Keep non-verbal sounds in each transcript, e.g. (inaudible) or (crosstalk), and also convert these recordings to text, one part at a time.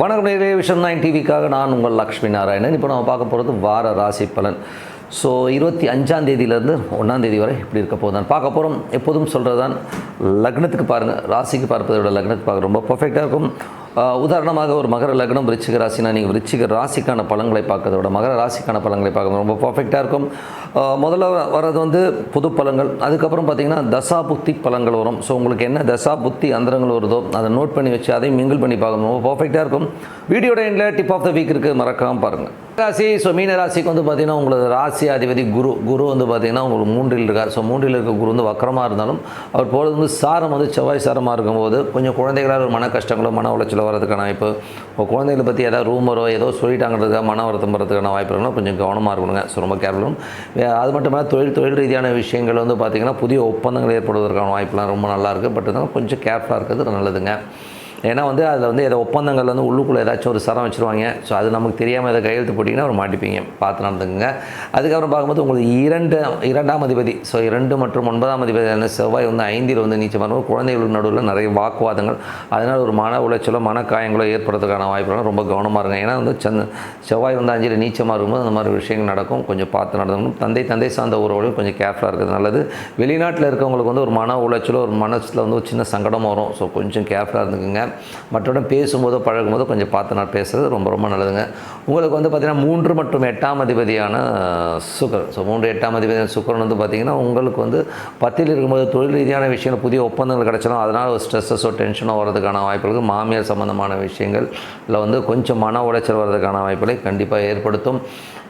வணக்கம் நேரே vision nine டிவிக்காக நான் உங்கள் லக்ஷ்மி நாராயணன். இப்போ நம்ம பார்க்க போகிறது வார ராசி பலன். ஸோ இருபத்தி அஞ்சாம் தேதியிலேருந்து ஒன்றாம் தேதி வரை இப்படி இருக்க போதான் பார்க்க போகிறோம் எப்போதும் சொல்கிறது தான் லக்னத்துக்கு பாருங்கள் ராசிக்கு பார்ப்பதை விட லக்னத்துக்கு பார்க்க ரொம்ப பர்ஃபெக்டாக இருக்கும். உதாரணமாக ஒரு மகர லக்னம் விருச்சிக ராசினா நீங்கள் விருச்சிக ராசிக்கான பலன்களை பார்க்கறத விட மகர ராசிக்கான பலன்களை பார்க்கறது ரொம்ப பர்ஃபெக்டாக இருக்கும். முதல்ல வர்றது வந்து புது பழங்கள் அதுக்கப்புறம் பார்த்தீங்கன்னா தசா புத்தி பலன்கள் வரும். ஸோ உங்களுக்கு என்ன தசா புத்தி அந்தரங்கள் வருதோ அதை நோட் பண்ணி வச்சு அதையும் மிங்கிள் பண்ணி பார்க்கணும். ரொம்ப பர்ஃபெக்டாக இருக்கும். வீடியோட எண்டில் டிப் ஆஃப் த வீக் இருக்குது மறக்காமல் பாருங்கள் ராசி ஸோ மீன ராசிக்கு வந்து பார்த்திங்கன்னா உங்களது ராசி அதிபதி குரு. குரு வந்து பார்த்தீங்கன்னா உங்களுக்கு மூன்றில் இருக்கார். ஸோ மூன்றில் இருக்க குரு வந்து வக்கரமாக இருந்தாலும் அவர் போகிறது வந்து சாரம் வந்து செவ்வாய் சாரமாக இருக்கும்போது கொஞ்சம் குழந்தைகளால் ஒரு மன கஷ்டங்களோ மன உளைச்சலோ வரதுக்கான வாய்ப்பு. இப்போ குழந்தைகளை பற்றி ஏதாவது ரூமரோ ஏதோ சொல்லிட்டாங்கிறதுக்காக மன வருத்தம் வரதுக்கான வாய்ப்பு இருக்குன்னா கொஞ்சம் கவனமாக இருக்கணுங்க. ஸோ ரொம்ப கேர்ஃபுல்லும் அது மட்டும் இல்லாமல் தொழில் தொழில் ரீதியான விஷயங்கள் வந்து பார்த்திங்கன்னா புதிய ஒப்பந்தங்கள் ஏற்படுவதற்கான வாய்ப்புலாம் ரொம்ப நல்லாயிருக்கு பட் இருந்தாலும் கொஞ்சம் கேர்ஃபுல்லாக இருக்கிறது நல்லதுங்க. ஏன்னா வந்து அதில் வந்து ஏதோ ஒப்பந்தங்கள் வந்து உள்ளுக்குள்ளே ஏதாச்சும் ஒரு சரம் வச்சுருவாங்க. ஸோ அது நமக்கு தெரியாமல் எதை கையெழுத்து போட்டிங்கன்னா ஒரு மாட்டிப்பீங்க. பார்த்து நடந்துக்குங்க. அதுக்கப்புறம் பார்க்கும்போது உங்களுக்கு இரண்டு இரண்டாம் அதிபதி. ஸோ இரண்டு மற்றும் ஒன்பதாம் அதிபதியான செவ்வாய் வந்து ஐந்தில் வந்து நீச்சம் பண்ணும்போது குழந்தைகளுக்கு நடுவில் நிறைய வாக்குவாதங்கள். அதனால் ஒரு மன உளைச்சலோ மனக்காயங்களோ ஏற்படுறதுக்கான வாய்ப்புகளும் ரொம்ப கவனமாக இருங்க. ஏன்னா வந்து சந்த செவ்வாய் வந்து அஞ்சில் நீச்சமாக இருக்கும்போது அந்த மாதிரி விஷயங்கள் நடக்கும். கொஞ்சம் பார்த்து நடந்துக்கணும். தந்தை தந்தை சார்ந்த உறவுகளும் கொஞ்சம் கேர்ஃபுல்லாக இருக்கிறது நல்லது. வெளிநாட்டில் இருக்கவங்களுக்கு வந்து ஒரு மன உளைச்சலோ ஒரு மனசில் வந்து ஒரு சின்ன சங்கடம் வரும். ஸோ கொஞ்சம் கேர்ஃபுல்லாக இருந்துக்குங்க. மற்றவங்க பேசும்போதோ பழகும்போதோ கொஞ்சம் பார்த்து நான் பேசுகிறது ரொம்ப ரொம்ப நல்லதுங்க. உங்களுக்கு வந்து பார்த்திங்கன்னா மூன்று மற்றும் எட்டாம் அதிபதியான சுகர் ஸோ மூன்று எட்டாம் அதிபதியான சுக்கரன் வந்து பார்த்திங்கன்னா உங்களுக்கு வந்து பத்தில் இருக்கும்போது தொழில் ரீதியான விஷயங்கள் புதிய ஒப்பந்தங்கள் கிடச்சாலும் அதனால் ஒரு ஸ்ட்ரெஸ்ஸஸோ டென்ஷனோ வரதுக்கான வாய்ப்புகள் மாமியார் சம்மந்தமான விஷயங்களில் வந்து கொஞ்சம் மன உளைச்சல் வரதுக்கான வாய்ப்புகளை கண்டிப்பாக ஏற்படுத்தும்.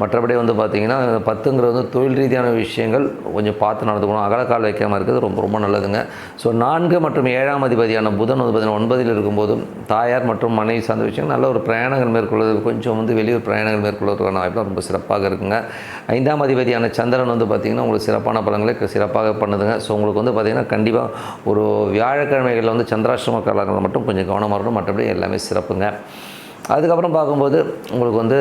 மற்றபடி வந்து பார்த்திங்கன்னா பத்துங்கிறது வந்து தொழில் ரீதியான விஷயங்கள் கொஞ்சம் பார்த்து நடந்துக்கணும். அகலக்கால் வைக்காமல் இருக்கிறது ரொம்ப ரொம்ப நல்லதுங்க. ஸோ நான்கு மற்றும் ஏழாம் அதிபதியான புதன் வந்து பார்த்திங்கன்னா ஒன்பதில் இருக்கும்போதும் தாயார் மற்றும் மனைவி சார்ந்த விஷயங்கள் நல்ல ஒரு பிரயாணங்கள் மேற்கொள்வது கொஞ்சம் வந்து வெளியூர் பிரயாணங்கள் மேற்கொள்வதற்கான வாய்ப்பு ரொம்ப சிறப்பாக இருக்குங்க. ஐந்தாம் அதிபதியான சந்திரன் வந்து பார்த்திங்கன்னா உங்களுக்கு சிறப்பான பலங்களை சிறப்பாக பண்ணுதுங்க. ஸோ உங்களுக்கு வந்து பார்த்திங்கன்னா கண்டிப்பாக ஒரு வியாழக்கிழமைகளில் வந்து சந்திராஷ்டம காலங்களில் மட்டும் கொஞ்சம் கவனமாக இருக்கணும். மற்றபடி எல்லாமே சிறப்புங்க. அதுக்கப்புறம் பார்க்கும்போது உங்களுக்கு வந்து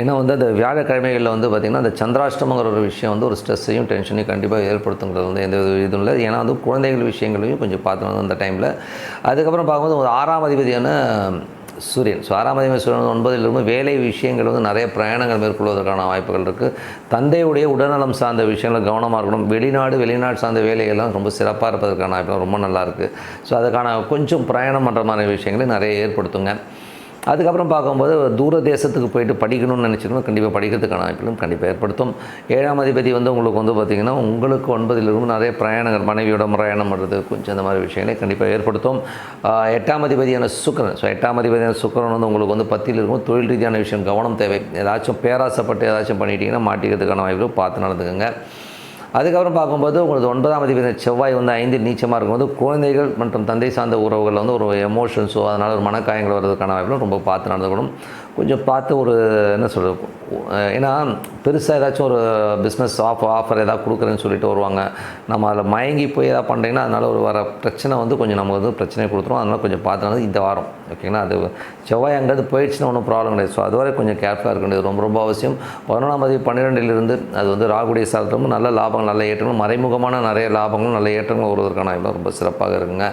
ஏன்னா வந்து அந்த வியாழக்கிழமைகளில் வந்து பார்த்திங்கன்னா அந்த சந்திராஷ்டமங்கிற ஒரு விஷயம் வந்து ஒரு ஸ்ட்ரெஸ்ஸையும் டென்ஷனையும் கண்டிப்பாக ஏற்படுத்துங்கிறது வந்து எந்த இதுவும் இல்லை. ஏன்னா வந்து குழந்தைகள் விஷயங்களையும் கொஞ்சம் பார்த்துக்கணும் அந்த டைமில் அதுக்கப்புறம் பார்க்கும்போது ஒரு ஆறாம் அதிபதியான சூரியன். ஸோ ஆறாம் அதிபதி சூரியன் வந்து ஒன்பதில் இருக்கும் வேலை விஷயங்கள் வந்து நிறைய பிரயாணங்கள் மேற்கொள்வதற்கான வாய்ப்புகள் இருக்குது தந்தையுடைய உடல்நலம் சார்ந்த விஷயங்கள் கவனமாக இருக்கணும். வெளிநாடு வெளிநாடு சார்ந்த வேலைகள்லாம் ரொம்ப சிறப்பாக இருப்பதற்கான வாய்ப்புகள் ரொம்ப நல்லாயிருக்கு ஸோ அதுக்கான கொஞ்சம் பிரயாணம் பண்ணுற மாதிரி விஷயங்களை நிறைய ஏற்படுத்துங்க. அதுக்கப்புறம் பார்க்கும்போது தூர தேசத்துக்கு போயிட்டு படிக்கணும்னு நினச்சிருந்தோம். கண்டிப்பாக படிக்கிறதுக்கான வாய்ப்பிலும் கண்டிப்பாக ஏற்படுத்தும். ஏழாம் அதிபதி வந்து உங்களுக்கு வந்து பார்த்திங்கன்னா உங்களுக்கு ஒன்பதில் இருக்கும் நிறைய பிரயாணங்கள் மனைவியோட பிரயாணம் பண்ணுறது கொஞ்சம் அந்த மாதிரி விஷயங்களை கண்டிப்பாக ஏற்படுத்தும். எட்டாம் அதிபதியான சுக்கரன் ஸோ எட்டாம் அதிபதியான சுக்கரன் வந்து உங்களுக்கு வந்து பத்தியில் இருக்கும். தொழில் ரீதியான விஷயம் கவனம் தேவை. ஏதாச்சும் பேராசைப்பட்டு ஏதாச்சும் பண்ணிட்டீங்கன்னா மாட்டிக்கிறதுக்கான வாய்ப்புகள் பார்த்து நடந்துக்கோங்க. அதுக்கப்புறம் பார்க்கும்போது உங்களுக்கு ஒன்பதாம் அதிபதி செவ்வாய் வந்து ஐந்து நீச்சமாக இருக்கும்போது குழந்தைகள் மற்றும் தந்தை சார்ந்த உறவுகள் வந்து ஒரு எமோஷன்ஸோ அதனால் ஒரு மனக்காயங்கள் வர்றதுக்கான வாய்ப்புகளும் ரொம்ப பார்த்து நடந்துக்கணும். கொஞ்சம் பார்த்து ஒரு என்ன சொல்கிறது ஏன்னா பெருசாக ஏதாச்சும் ஒரு பிஸ்னஸ் ஆஃப் ஆஃபர் ஏதாவது கொடுக்குறேன்னு சொல்லிட்டு வருவாங்க. நம்ம அதில் மயங்கி போய் ஏதாவது பண்ணுறீங்கன்னா அதனால் ஒரு வர பிரச்சனை வந்து கொஞ்சம் நமக்கு வந்து பிரச்சனை கொடுத்துரும். அதனால் கொஞ்சம் பார்த்து இந்த வாரம் ஓகேங்களா அது செவ்வாய் அங்கேருந்து போயிடுச்சுன்னா ஒன்றும் ப்ராப்ளம் கிடையாது. ஸோ அதுவரை கொஞ்சம் கேர்ஃபுல்லாக இருக்க வேண்டியது ரொம்ப ரொம்ப அவசியம். பதினொன்றாம் தேதி பன்னிரெண்டிலிருந்து அது வந்து ராகுடைய சாதனமும் நல்ல லாபங்கள் நல்ல ஏற்றங்களும் மறைமுகமான நிறைய லாபங்களும் நல்ல ஏற்றங்களும் வருவதற்கான இடம் ரொம்ப சிறப்பாக இருக்குங்க.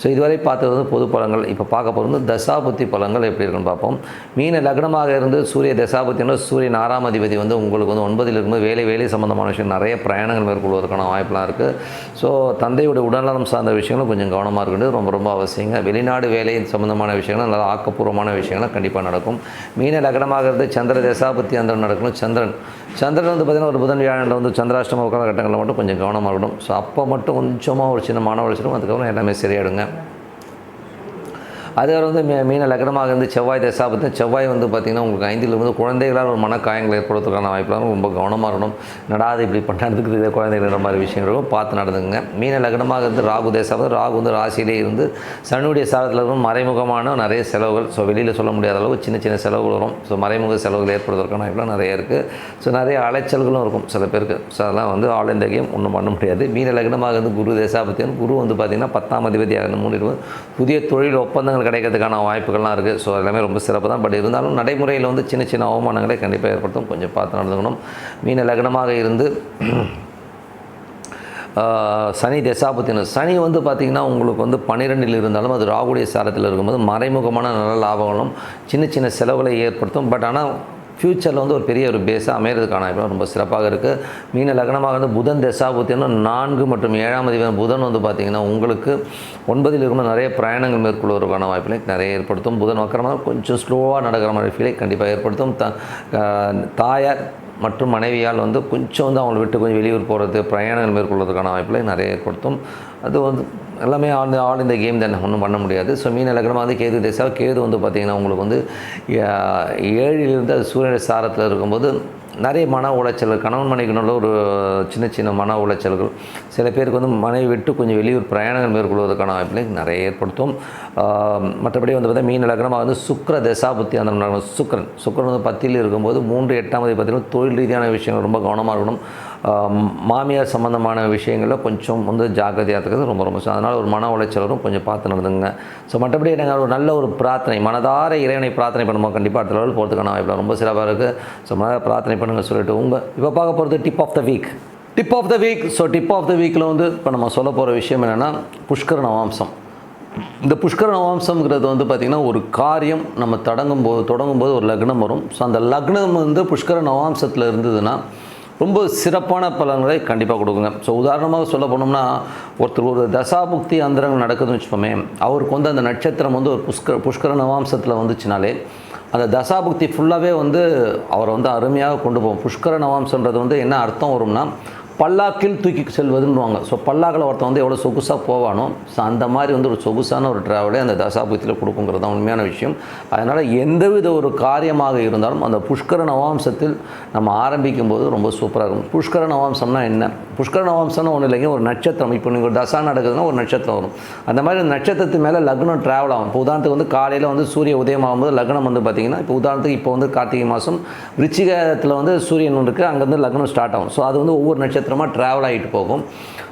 ஸோ இதுவரை பார்த்தது வந்து பொது பலங்கள் இப்போ பார்க்க போகிறது வந்து தசாபுத்தி பலங்கள் எப்படி இருக்குன்னு பார்ப்போம். மீன லக்னமாக இருந்து சூரிய தசாபுத்தினா சூரியன் ஆறாம் அதிபதி வந்து உங்களுக்கு வந்து ஒன்பதில் இருக்கும்போது வேலை வேலை சம்மந்தமான விஷயம் நிறைய பிரயாணங்கள் மேற்கொள்வதற்கான வாய்ப்பெலாம் இருக்குது ஸோ தந்தையோட உடல்நலம் சார்ந்த விஷயங்களும் கொஞ்சம் கவனமாக இருக்கிறது ரொம்ப ரொம்ப அவசியங்க. வெளிநாடு வேலை சம்மந்தமான விஷயங்கள் நல்லா ஆக்கப்பூர்வமான விஷயங்களும் கண்டிப்பாக நடக்கும். மீன லக்னமாக இருந்து சந்திர தசாபுத்தி அந்த நடக்கணும். சந்திரன் சந்திரன் வந்து பார்த்திங்கன்னா ஒரு புதன் வியாழனில் வந்து சந்திராஷ்டம காலகட்டங்களில் மட்டும் கொஞ்சம் கவனமாக இருக்கணும். ஸோ அப்போ மட்டும் கொஞ்சமாக ஒரு சின்ன மன உளைச்சலும் அதுக்கப்புறம் எல்லாமே சரியாயிடுங்க. அதுக்கப்புறம் வந்து மீ மீன லக்னமாக இருந்து செவ்வாய் தசாபத்து செவ்வாய் வந்து பார்த்திங்கன்னா உங்களுக்கு ஐந்தில் வந்து குழந்தைகளால் ஒரு மனக்காயங்கள் ஏற்படுறதுக்கான வாய்ப்புலாம் ரொம்ப கவனமாக இருக்கணும். நடாது இப்படி பண்ணுறதுக்கு இதே குழந்தைகள் மாதிரி விஷயங்களும் பார்த்து நடந்துங்க மீன லக்னமாக இருந்து ராகு தேசாபு ராகு வந்து ராசியிலே இருந்து சனுடைய சாரத்தில் இருக்கும். மறைமுகமான நிறைய செலவுகள். ஸோ வெளியில் சொல்ல முடியாத அளவு சின்ன சின்ன செலவுகள் வரும். ஸோ மறைமுக செலவுகள் ஏற்படுவதற்கான வாய்ப்புலாம் நிறைய இருக்குது ஸோ நிறைய அலைச்சல்களும் இருக்கும் சில பேருக்கு. ஸோ அதெல்லாம் வந்து ஆல் இந்த கேம் ஒன்றும் பண்ண முடியாது. மீன லக்னமாக இருந்து குரு தேசாபத்தியன் குரு வந்து பார்த்திங்கன்னா பத்தாம் அதிபதியாக இருந்து மூணு புதிய தொழில் ஒப்பந்தங்கள் கிடைக்கிறதுக்கான வாய்ப்புகள்லாம் இருக்குது ஸோ எல்லாமே ரொம்ப சிறப்பு தான். பட் இருந்தாலும் நடைமுறையில் வந்து சின்ன சின்ன அவமானங்களை கண்டிப்பாக ஏற்படுத்தும். கொஞ்சம் பார்த்து நடந்துக்கணும். மீன லக்னமாக இருந்து (clears throat) சனி தசாபத்தினர். சனி வந்து பார்த்திங்கன்னா உங்களுக்கு வந்து பன்னிரெண்டில் இருந்தாலும் அது ராகுடைய சாரத்தில் இருக்கும்போது மறைமுகமான நல்ல லாபங்களும் சின்ன சின்ன செலவுகளை ஏற்படுத்தும். பட் ஆனால் ஃப்யூச்சரில் வந்து ஒரு பெரிய ஒரு பேஸாக அமையிறதுக்கான வாய்ப்பு ரொம்ப சிறப்பாக இருக்குது மீன லக்னமாக வந்து புதன் தசாபுத்தினா நான்கு மற்றும் ஏழாம் அதிபதி புதன் வந்து பார்த்திங்கன்னா உங்களுக்கு ஒன்பதில் இருக்கும்போது நிறைய பிரயாணங்கள் மேற்கொள்வதற்கான வாய்ப்புகளை நிறைய ஏற்படுத்தும். புதன் வக்கரமாக கொஞ்சம் ஸ்லோவாக நடக்கிற மாதிரி ஃபீலை கண்டிப்பாக ஏற்படுத்தும். த தாயார் மற்றும் மனைவியால் வந்து கொஞ்சம் வந்து அவங்களை விட்டு கொஞ்சம் வெளியூர் போகிறது பிரயாணங்கள் மேற்கொள்வதற்கான வாய்ப்புகளை நிறைய கொடுத்தும். அது வந்து எல்லாமே ஆல் ஆல் இந்த கேம் தானே ஒன்றும் பண்ண முடியாது. ஸோ மீன் இலக்கணமாக வந்து கேது தேசா கேது வந்து பார்த்திங்கன்னா உங்களுக்கு வந்து ஏழிலிருந்து அது சூரியனுடைய சாரத்தில் இருக்கும்போது நிறைய மன உளைச்சல்கள் கணவன் மனைவிக்குள்ள ஒரு சின்ன சின்ன மன உளைச்சல்கள். சில பேருக்கு வந்து மனைவி விட்டு கொஞ்சம் வெளியூர் பிரயாணங்கள் மேற்கொள்வதற்கான வாய்ப்புகளை நிறைய ஏற்படுத்தும். மற்றபடி வந்து பார்த்தா மீன் லக்னமாக வந்து சுக்கிர தசாபுத்தி அந்த நடக்கும். சுக்கரன். வந்து பத்தியில் இருக்கும்போது மூன்று எட்டாம் தேதி பார்த்தீங்கன்னா தொழில் ரீதியான விஷயங்கள் ரொம்ப கவனமாக இருக்கணும். மாமியார் சம்மந்தமான விஷயங்களில் கொஞ்சம் வந்து ஜாக்கிரதையாக இருக்கிறது ரொம்ப ரொம்ப அதனால் ஒரு மன உளைச்சலும் கொஞ்சம் பார்த்து நடந்துங்க ஸோ மற்றபடி நாங்கள் ஒரு நல்ல ஒரு பிரார்த்தனை மனதார இறைவனை பிரார்த்தனை பண்ணுவோம் கண்டிப்பாக அடுத்த லெவல் போகிறதுக்கான வாய்ப்பு ரொம்ப சிறப்பாக இருக்குது ஸோ மனதார பிரார்த்தனை பண்ணுங்க சொல்லிட்டு உங்கள் இப்போ பார்க்க போகிறது tip of the week tip of the week so tip of the வீக்கில் வந்து இப்போ நம்ம சொல்ல போகிற விஷயம் என்னென்னா புஷ்கர நவாம்சம். இந்த புஷ்கர நவாம்சம்ங்கிறது வந்து பார்த்திங்கன்னா ஒரு காரியம் நம்ம தொடங்கும் போது தொடங்கும் போது ஒரு லக்னம் வரும். ஸோ அந்த லக்னம் வந்து புஷ்கர நவாம்சத்தில் இருந்ததுன்னா ரொம்ப சிறப்பான பலன்களை கண்டிப்பாக கொடுக்குங்க. ஸோ உதாரணமாக சொல்ல போனோம்னா ஒருத்தர் ஒரு தசாபுக்தி அந்தரங்கள் நடக்குதுன்னு வச்சுப்போமே அவருக்கு வந்து அந்த நட்சத்திரம் வந்து ஒரு புஷ்கர புஷ்கர நவாம்சத்தில் வந்துச்சுனாலே அந்த தசாபுக்தி ஃபுல்லாகவே வந்து அவரை வந்து அருமையாக கொண்டு போவோம் புஷ்கர நவாம்சன்றது வந்து என்ன அர்த்தம் வரும்னா பல்லாக்கில் தூக்கி செல்வதுன்னுவாங்க. ஸோ பல்லாக்கில் ஒருத்தன் வந்து எவ்வளோ சொகுசாக போவானோ ஸோ அந்த மாதிரி வந்து ஒரு சொகுசான ஒரு ட்ராவலே அந்த தசாபுத்தியில் கொடுக்குங்கிறது தான் உண்மையான விஷயம். அதனால் எந்தவித ஒரு காரியமாக இருந்தாலும் அந்த புஷ்கர நவாம்சத்தில் நம்ம ஆரம்பிக்கும் போது ரொம்ப சூப்பராக இருக்கும். புஷ்கர நவாம்சம்னா என்ன? புஷ்கர நவாம்சம்னு ஒன்றும் இல்லைங்க ஒரு நட்சத்திரம். இப்போ நீங்கள் ஒரு தசா நடக்குதுன்னா ஒரு நட்சத்திரம் வரும். அந்த மாதிரி நட்சத்திரத்து மேலே லக்னம் ட்ராவல் ஆகும். இப்போ உதாரணத்துக்கு வந்து காலையில் வந்து சூரிய உதயம் ஆகும்போது லக்னம் வந்து பார்த்திங்கன்னா இப்போ உதாரணத்துக்கு இப்போ வந்து கார்த்திகை மாதம் விருச்சிகத்தில் வந்து சூரியன் இருக்குது அங்கேருந்து லக்னம் ஸ்டார்ட் ஆகும். ஸோ அது வந்து ஒவ்வொரு நட்சத்திரம் நட்சத்திரமாக ட்ராவல் ஆகிட்டு போகும்.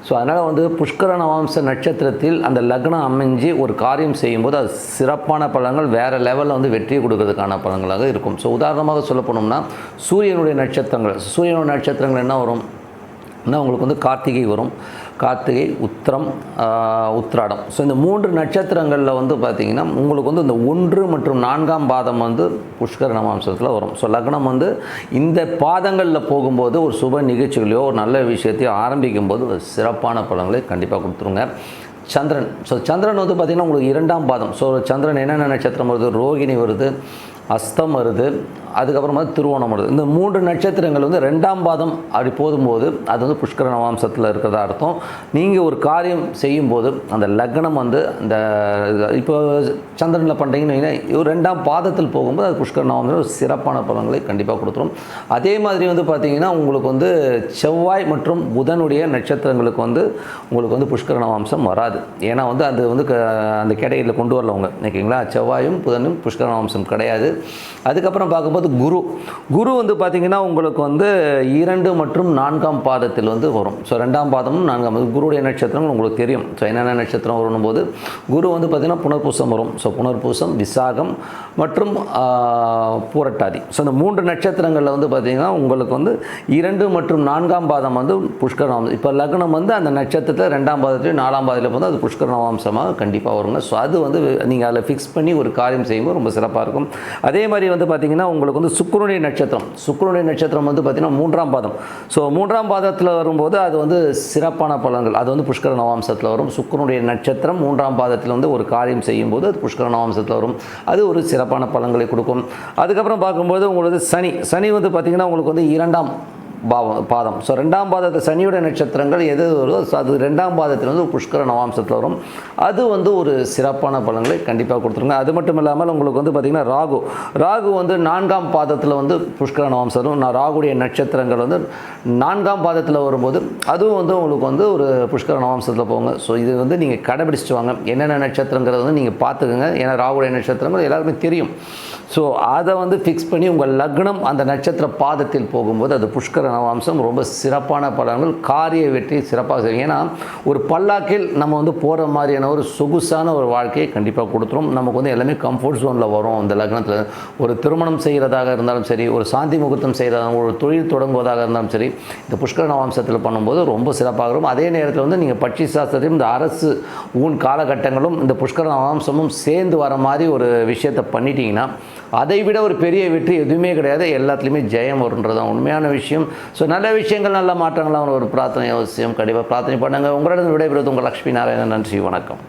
ஸோ அதனால் வந்து புஷ்கர நவாம்ச நட்சத்திரத்தில் அந்த லக்னம் அமைஞ்சு ஒரு காரியம் செய்யும்போது அது சிறப்பான பலன்கள் வேறு லெவலில் வந்து வெற்றி கொடுக்கறதுக்கான பலன்களாக இருக்கும். ஸோ உதாரணமாக சொல்ல போனோம்னா சூரியனுடைய நட்சத்திரங்கள். சூரியனுடைய நட்சத்திரங்கள் என்ன வரும்? என்ன உங்களுக்கு வந்து கார்த்திகை வரும். கார்த்திகை உத்திரம் உத்திராடம். ஸோ இந்த மூன்று நட்சத்திரங்களில் வந்து பார்த்திங்கன்னா உங்களுக்கு வந்து இந்த ஒன்று மற்றும் நான்காம் பாதம் வந்து புஷ்கர நமாம்சத்தில் வரும். ஸோ லக்னம் வந்து இந்த பாதங்களில் போகும்போது ஒரு சுப நிகழ்ச்சிகளையோ ஒரு நல்ல விஷயத்தையோ ஆரம்பிக்கும் போது ஒரு சிறப்பான பலன்களை கண்டிப்பாக கொடுத்துருங்க. சந்திரன். ஸோ சந்திரன் வந்து பார்த்திங்கன்னா உங்களுக்கு இரண்டாம் பாதம். ஸோ சந்திரன் என்னென்ன நட்சத்திரம் வருது? ரோகிணி வருது அஸ்தம் வருது அதுக்கப்புறமா திருவோணம் இந்த மூன்று நட்சத்திரங்கள் வந்து ரெண்டாம் பாதம் அப்படி போதும்போது அது வந்து புஷ்கர நவாம்சத்தில் இருக்கிறதா அர்த்தம். நீங்கள் ஒரு காரியம் செய்யும்போது அந்த லக்னம் வந்து அந்த இப்போ சந்திரனில் பண்ணுறீங்கன்னு வைங்க ஒரு ரெண்டாம் பாதத்தில் போகும்போது அது புஷ்கர நவாம்சம் ஒரு சிறப்பான பலன்களை கண்டிப்பாக கொடுத்துரும். அதே மாதிரி வந்து பார்த்தீங்கன்னா உங்களுக்கு வந்து செவ்வாய் மற்றும் புதனுடைய நட்சத்திரங்களுக்கு வந்து உங்களுக்கு வந்து புஷ்கர நவாம்சம் வராது. ஏன்னா வந்து அது வந்து க- அந்த கேட்டகரியில் கொண்டு வரல அவங்க. ஓகேங்களா? செவ்வாயும் புதனும் புஷ்கர நவாம்சம் கிடையாது. அதுக்கப்புறம் பார்க்கும்போது குரு. குரு வந்து பார்த்திங்கன்னா உங்களுக்கு வந்து இரண்டு மற்றும் நான்காம் பாதத்தில் வந்து வரும். ஸோ ரெண்டாம் பாதமும் நான்காம் பாதம் குருடைய நட்சத்திரம் உங்களுக்கு தெரியும். ஸோ என்னென்ன நட்சத்திரம் வரும் போது குரு வந்து பார்த்திங்கன்னா புனர்பூசம் வரும். ஸோ புனர்பூசம் விசாகம் மற்றும் பூரட்டாதி. ஸோ இந்த மூன்று நட்சத்திரங்களில் வந்து பார்த்திங்கன்னா உங்களுக்கு வந்து இரண்டு மற்றும் நான்காம் பாதம் வந்து புஷ்கரணம் இப்போ லக்னம் வந்து அந்த நட்சத்திரத்தில் ரெண்டாம் பாதத்துலேயும் நாலாம் பாதத்தில் வந்து அது புஷ்கரணவாம்சமாக கண்டிப்பாக வருங்க. ஸோ அது வந்து நீங்கள் அதில் ஃபிக்ஸ் பண்ணி ஒரு காரியம் செய்யும்போது ரொம்ப சிறப்பாக இருக்கும். அதே மாதிரி வந்து பார்த்திங்கன்னா உங்களுக்கு வந்து சுக்கரனுடைய நட்சத்திரம். சுக்கரனுடைய நட்சத்திரம் வந்து பார்த்திங்கன்னா மூன்றாம் பாதம். ஸோ மூன்றாம் பாதத்தில் வரும்போது அது வந்து சிறப்பான பலன்கள். அது வந்து புஷ்கர நவாம்சத்தில் வரும். சுக்கரனுடைய நட்சத்திரம் மூன்றாம் பாதத்தில் வந்து ஒரு காரியம் செய்யும்போது அது புஷ்கர நவாம்சத்தில் வரும். அது ஒரு சிறப்பான பலன்களை கொடுக்கும். அதுக்கப்புறம் பார்க்கும்போது உங்களுக்கு சனி. சனி வந்து பார்த்திங்கன்னா உங்களுக்கு வந்து இரண்டாம் பாவம் பாதம். ஸோ ரெண்டாம் பாதத்தை சனியோட நட்சத்திரங்கள் எது வருதோ அது ரெண்டாம் பாதத்தில் வந்து புஷ்கர நவாம்சத்தில் வரும். அது வந்து ஒரு சிறப்பான பலன்களை கண்டிப்பாக கொடுத்துருங்க. அது மட்டும் இல்லாமல் உங்களுக்கு வந்து பார்த்திங்கன்னா ராகு. ராகு வந்து நான்காம் பாதத்தில் வந்து புஷ்கர நவாம்சம் வரும். நான் ராகுடைய நட்சத்திரங்கள் வந்து நான்காம் பாதத்தில் வரும்போது அதுவும் வந்து உங்களுக்கு வந்து ஒரு புஷ்கர நவாம்சத்தில் போங்க. ஸோ இது வந்து நீங்கள் கடைபிடிச்சிட்டு வாங்க. என்னென்ன நட்சத்திரங்கிறத வந்து நீங்கள் பார்த்துக்கோங்க. ஏன்னா ராகுடைய நட்சத்திரங்கள் எல்லாருமே தெரியும். ஸோ அதை வந்து ஃபிக்ஸ் பண்ணி உங்கள் லக்னம் அந்த நட்சத்திர பாதத்தில் போகும்போது அது புஷ்கர நவாம்சம் ரொம்ப சிறப்பான பலன்கள் காரிய வெற்றி சிறப்பாக செய்யும். ஏன்னா ஒரு பல்லாக்கில் நம்ம வந்து போகிற மாதிரியான ஒரு சொகுசான ஒரு வாழ்க்கையை கண்டிப்பாக கொடுத்துரும். நமக்கு வந்து எல்லாமே கம்ஃபர்ட் ஜோனில் வரும் அந்த லக்னத்தில். ஒரு திருமணம் செய்கிறதாக இருந்தாலும் சரி ஒரு சாந்தி முகூர்த்தம் செய்கிறதாக ஒரு தொழில் தொடங்குவதாக இருந்தாலும் சரி இந்த புஷ்கர நவாம்சத்தில் பண்ணும்போது ரொம்ப சிறப்பாக இருக்கும். அதே நேரத்தில் வந்து நீங்கள் பட்சி சாஸ்திரத்தையும் இந்த அரசு ஊன் காலகட்டங்களும் இந்த புஷ்கர நவாம்சமும் சேர்ந்து வர மாதிரி ஒரு விஷயத்தை பண்ணிட்டீங்கன்னா அதை விட ஒரு பெரிய வெற்றி எதுவுமே கிடையாது. எல்லாத்துலேயுமே ஜெயம் வருன்றது தான் உண்மையான விஷயம். ஸோ நல்ல விஷயங்கள் நல்ல மாற்றங்கள்லாம் ஒரு பிரார்த்தனை அவசியம். கண்டிப்பாக பிரார்த்தனை பண்ணுங்க. உங்களிடம் விடைபெறுவது உங்கள் லக்ஷ்மி நாராயணன். நன்றி வணக்கம்.